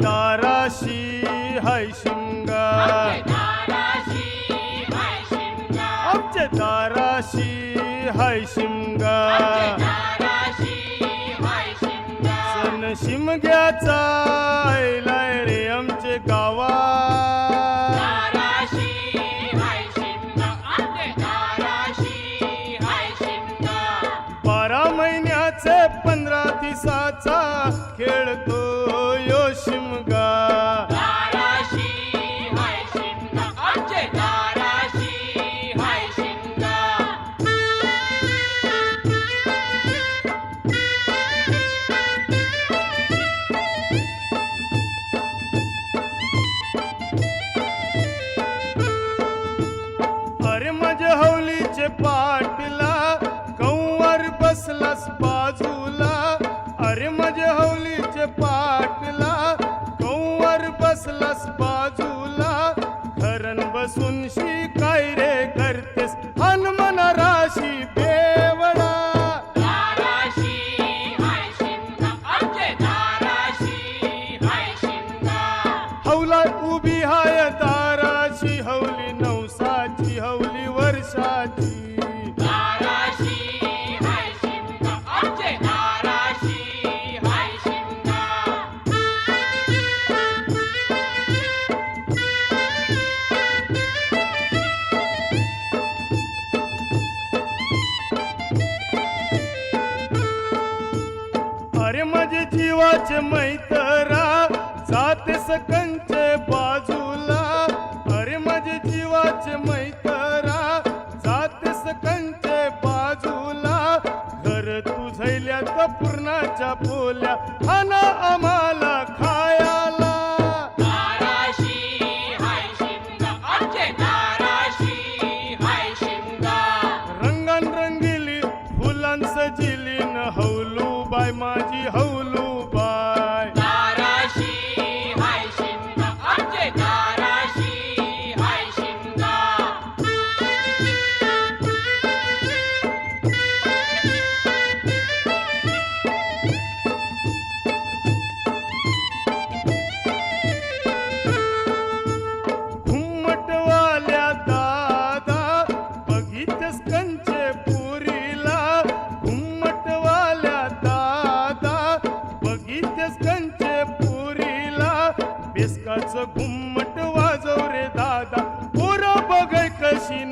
दाराशी हाय शिमगा आमच्या दाराशी हाय शिमगा सण शिमग्याचा आयलाय महिन्याचे पंधरा दिवसाचा खेळतो यो शिमगा। अरे माझ्या पाटला बसलास बाजूला. अरे माझ्या हवलीचे पाटला कौवर बसलास बाजूला. घरन बसून शी काय रे करतेस. हनुमान राशी बेवडा. हौला उभी हाय माझे जीवाचे मैतरा जाते सकंचे बाजूला. अरे माझे जीवाचे मैतरा जाते सकंचे बाजूला. घर तुझैल्या पूर्णाच्या पोल्या खाना आम्हाला खायाला. रंगान रंगिली फुलां सजिली न हौलू. by my hole. घुमट वाजव रे दादा. पोरा बघ कशी